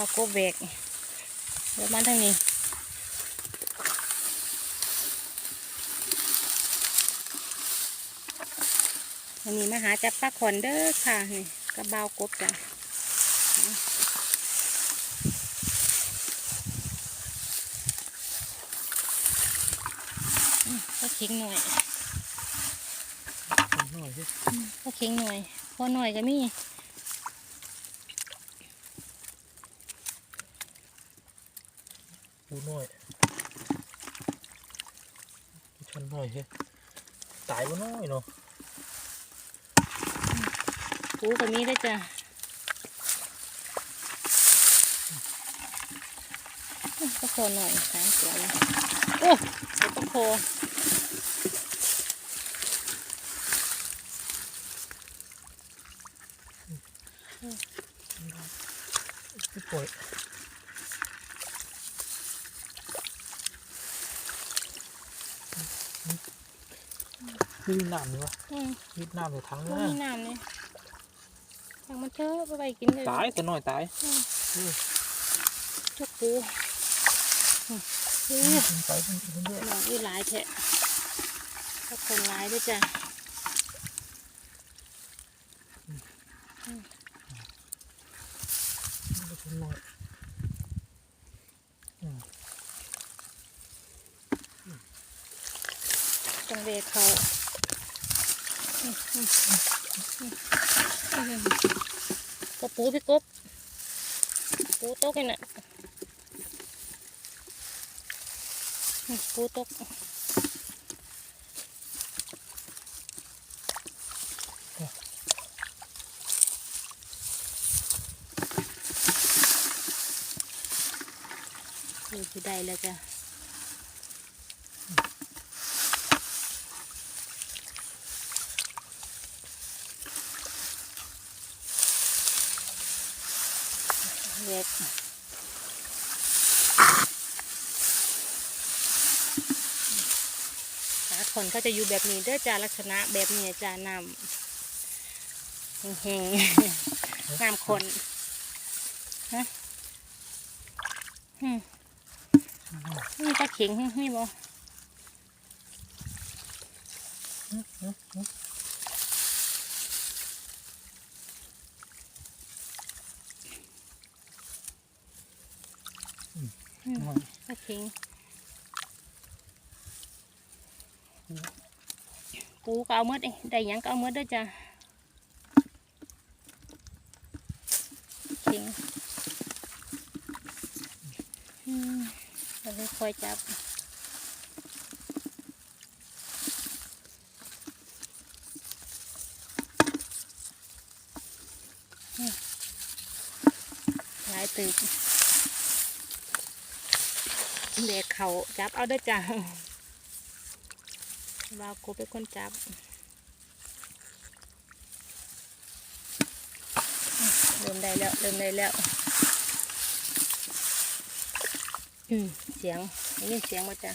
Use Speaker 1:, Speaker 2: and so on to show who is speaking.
Speaker 1: เราโกเบกเดี๋ยวมาทางนี้วันนี้มาหาจับปลาขอนเด้อค่ะนี่กระเบาวกบจ้ะอืมก็ทิ้งหน่อย
Speaker 2: หน่อยสิ
Speaker 1: ก็ทิ้งหน่อยพอหน่อยก็มี
Speaker 2: ดูน่อยชันน่อยสิตายบ่น้อยเนาะ
Speaker 1: ปูก็มีด้จ้ะอืมก็โคหน่อยสามเสียเลยโอ้เสียก็โค
Speaker 2: พี่ป่วย นี่น้ำนี่วะ
Speaker 1: อืม
Speaker 2: ยิดน้ำในถัง
Speaker 1: บ่
Speaker 2: นะ
Speaker 1: มีน้ำเลยทางมันเถอะไปไปกินเลย
Speaker 2: ตายตัวน้อยตาย
Speaker 1: ทุกปูอืมอืม
Speaker 2: ไปเป็นเรื่อย
Speaker 1: น้องอีหลายแทะก็คนหลายด้วยจ้ะ
Speaker 2: ๆตัวน้อย
Speaker 1: จังเวเขากบปูพี่กบปูตกไอ้น่ะปูตกนี่ได้แล้วจ้ะ เล็กขาขนเขาจะอยู่แบบนี้เด้อจ้าลักษณะแบบนี้จ้านำแห้งๆน้ำขนฮะอืมนี่ตะเข็งนี่บ่ อืม
Speaker 2: น้
Speaker 1: งปูก็เอาหมดเอได้หยังก็เอาหมดเด้อจ้าเข็งอืมเราค่อยจับหลายตึก เด็กเขาจับเอาได้จ้าเราโคเป็นคนจับเริ่มได้แล้วเริ่มได้แล้วอืมเสียงได้ยินเสียงมาจ้ะ